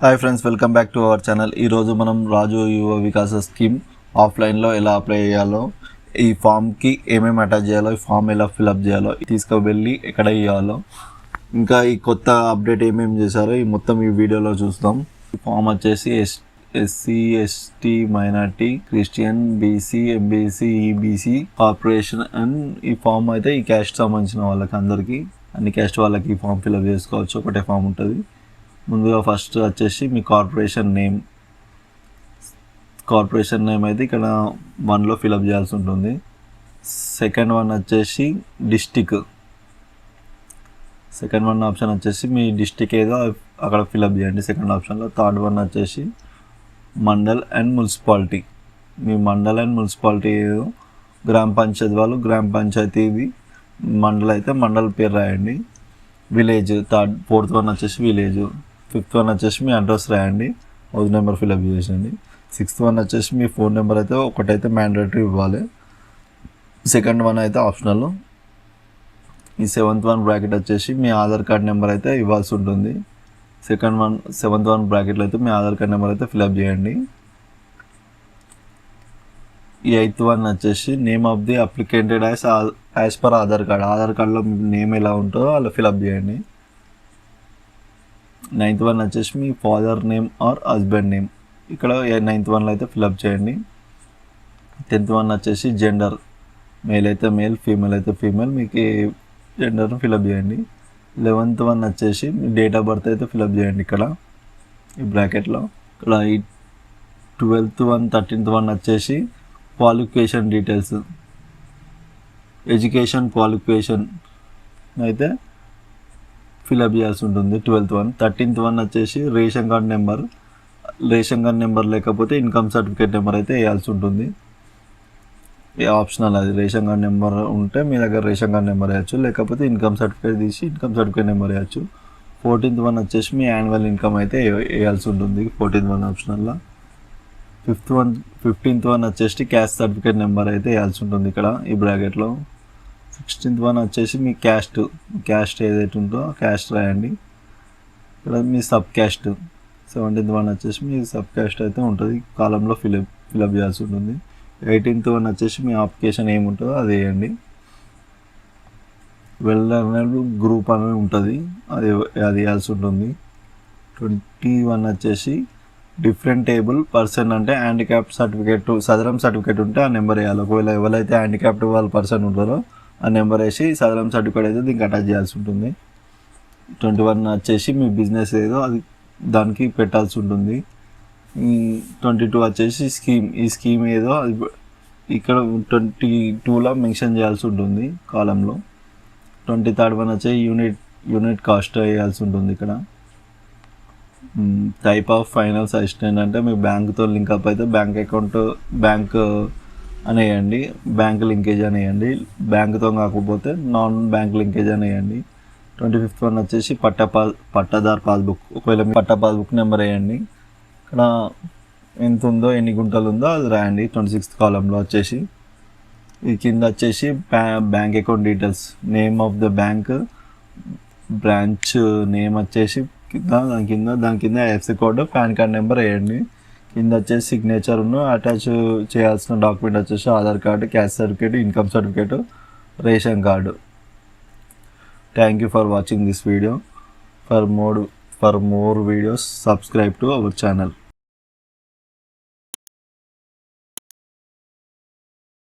Hi friends welcome back to our channel ఈరోజు మనం రాజు యువ వికాస స్కీమ్ ఆఫ్లైన్లో ఎలా అప్లై చేయాలో ఈ ఫామ్కి ఏమేమి అటాచ్ చేయాలో ఈ ఫామ్ ఎలా ఫిలప్ చేయాలో తీసుకువెళ్ళి ఎక్కడ ఇవ్వాలో ఇంకా ఈ కొత్త అప్డేట్ ఏమేమి చేశారో ఈ మొత్తం ఈ వీడియోలో చూస్తాం. ఈ ఫామ్ వచ్చేసి S SC ST minority Christian BC MBC EBC corporation and ఈ ఫామ్ అయితే ఈ క్యాస్ట్ సంబంధించిన వాళ్ళకి అందరికీ అన్ని క్యాస్ట్ వాళ్ళకి ఈ ఫామ్ ఫిలప్ చేసుకోవచ్చు. ఒకటే ఫామ్ ఉంటుంది. ముందుగా ఫస్ట్ వచ్చేసి మీ కార్పొరేషన్ నేమ్ కార్పొరేషన్ నేమ్ అయితే ఇక్కడ వన్లో ఫిలప్ చేయాల్సి ఉంటుంది. సెకండ్ వన్ వచ్చేసి డిస్టిక్ సెకండ్ వన్ ఆప్షన్ వచ్చేసి మీ డిస్టిక్ ఏదో అక్కడ ఫిలప్ చేయండి సెకండ్ ఆప్షన్లో థర్డ్ వన్ వచ్చేసి మండల్ అండ్ మున్సిపాలిటీ. మీ మండల్ అండ్ మున్సిపాలిటీ ఏదో గ్రామ పంచాయతీ వాళ్ళు గ్రామ పంచాయతీది మండల్ అయితే మండల్ పేరు రాయండి. విలేజ్ థర్డ్ ఫోర్త్ వన్ వచ్చేసి విలేజ్ ఫిఫ్త్ వన్ వచ్చేసి మీ అడ్రస్ రాయండి. హౌస్ నెంబర్ ఫిలప్ చేసేయండి. సిక్స్త్ వన్ వచ్చేసి మీ ఫోన్ నెంబర్ అయితే ఒకటైతే మ్యాండేటరీ ఇవ్వాలి. సెకండ్ వన్ అయితే ఆప్షనల్ ఈ సెవెంత్ వన్ బ్రాకెట్ వచ్చేసి మీ ఆధార్ కార్డ్ నెంబర్ అయితే ఇవ్వాల్సి ఉంటుంది. సెకండ్ వన్ సెవెంత్ వన్ బ్రాకెట్లో అయితే మీ ఆధార్ కార్డ్ నెంబర్ అయితే ఫిలప్ చేయండి. ఈ ఎయిత్ వన్ వచ్చేసి name of the applicated as as per Aadhaar card. Aadhaar కార్డ్లో నేమ్ ఎలా ఉంటుందో అలా ఫిలప్ చేయండి. నైన్త్ వన్ వచ్చేసి మీ father name or husband name. ఇక్కడ నైన్త్ వన్లో అయితే ఫిలప్ చేయండి. టెన్త్ వన్ వచ్చేసి జెండర్. మేల్ అయితే మేల్ ఫీమేల్ అయితే ఫీమేల్ మీకు జెండర్ను ఫిలప్ చేయండి. లెవెన్త్ వన్ వచ్చేసి మీ డేట్ ఆఫ్ బర్త్ అయితే ఫిలప్ చేయండి ఇక్కడ ఈ బ్రాకెట్లో. ఇక్కడ ఈ ట్వెల్త్ వన్ థర్టీన్త్ వన్ వచ్చేసి క్వాలిఫికేషన్ డీటెయిల్స్. Education qualification. అయితే ఫిలప్ చేయాల్సి ఉంటుంది ట్వెల్త్ వన్ థర్టీన్త్ వన్ వచ్చేసి ration card number. Ration card number లేకపోతే ఇన్కమ్ సర్టిఫికేట్ నెంబర్ అయితే వేయాల్సి ఉంటుంది. ఆప్షనల్ అది. రేషన్ కార్డ్ నెంబర్ ఉంటే మీ దగ్గర రేషన్ కార్డ్ నెంబర్ వేయచ్చు లేకపోతే ఇన్కమ్ సర్టిఫికేట్ తీసి ఇన్కమ్ సర్టిఫికేట్ నెంబర్ వేయచ్చు. ఫోర్టీన్త్ వన్ వచ్చేసి మీ యాన్యువల్ ఇన్కమ్ అయితే వేయాల్సి ఉంటుంది ఫోర్టీన్త్ వన్ ఆప్షనల్లో ఫిఫ్త్ వన్ ఫిఫ్టీన్త్ వన్ వచ్చేసి క్యాష్ సర్టిఫికేట్ నెంబర్ అయితే వేయాల్సి ఉంటుంది ఇక్కడ ఈ బ్రాకెట్లో సిక్స్టీన్త్ వన్ వచ్చేసి మీ క్యాస్ట్ క్యాస్ట్ ఏదైతే ఉందో క్యాస్ట్ రాయండి. ఇక్కడ మీ సబ్ క్యాస్ట్ సెవెంటీన్త్ వన్ వచ్చేసి మీ సబ్ క్యాస్ట్ అయితే ఉంటుంది. కాలంలో ఫిలప్ ఫిలప్ చేయాల్సి ఉంటుంది. ఎయిటీన్త్ వన్ వచ్చేసి మీ అప్లికేషన్ ఏముంటుందో అది వేయండి. వెల్డర్ గ్రూప్ అనేది ఉంటుంది. అది అది వేయాల్సి ఉంటుంది. ట్వంటీ వన్ వచ్చేసి డిఫరెంట్ టేబుల్ పర్సన్ అంటే హ్యాండిక్యాప్ సర్టిఫికేట్ సదరం సర్టిఫికేట్ ఉంటే ఆ నెంబర్ వేయాలి. ఒకవేళ ఎవరైతే హ్యాండిక్యాప్డ్ వాళ్ళ పర్సన్ ఉంటారో ఆ నెంబర్ వేసి సదరం సర్టిఫికేట్ అయితే దీనికి అటాచ్ చేయాల్సి ఉంటుంది. ట్వంటీ వన్ వచ్చేసి మీ బిజినెస్ ఏదో అది దానికి పెట్టాల్సి ఉంటుంది. ఈ ట్వంటీ టూ వచ్చేసి స్కీమ్ ఈ స్కీమ్ ఏదో అది ఇక్కడ ట్వంటీ టూలో మెన్షన్ చేయాల్సి ఉంటుంది కాలంలో. ట్వంటీ థర్డ్ వన్ వచ్చే యూనిట్ యూనిట్ కాస్ట్ వేయాల్సి ఉంటుంది ఇక్కడ. టైప్ ఆఫ్ ఫైనాన్స్ అసిస్టెంట్ అంటే మీ బ్యాంక్తో లింక్ అప్ అయితే బ్యాంక్ అకౌంట్ బ్యాంక్ అనేయండి. బ్యాంక్ లింకేజ్ అనేయండి. బ్యాంక్తో కాకపోతే నాన్ బ్యాంక్ లింకేజ్ అనేయండి. ట్వంటీ ఫిఫ్త్ వన్ వచ్చేసి పట్టా పా పట్టాదార్ పాస్బుక్. ఒకవేళ మీ పట్టా పాస్బుక్ నెంబర్ వేయండి. ఇక్కడ ఎంత ఉందో ఎన్ని గుంటలు ఉందో అది రాయండి. ట్వంటీ సిక్స్త్ కాలంలో వచ్చేసి. ఈ కింద వచ్చేసి bank account details. Name of the bank branch name వచ్చేసి కింద దాని కింద దాని కింద IFSC code PAN card number వేయండి. కింద వచ్చేసి సిగ్నేచర్ అటాచ్ చేయాల్సిన డాక్యుమెంట్ వచ్చేసి Aadhaar card caste certificate income certificate ration card. Thank you for watching this video for more for more videos subscribe to our channel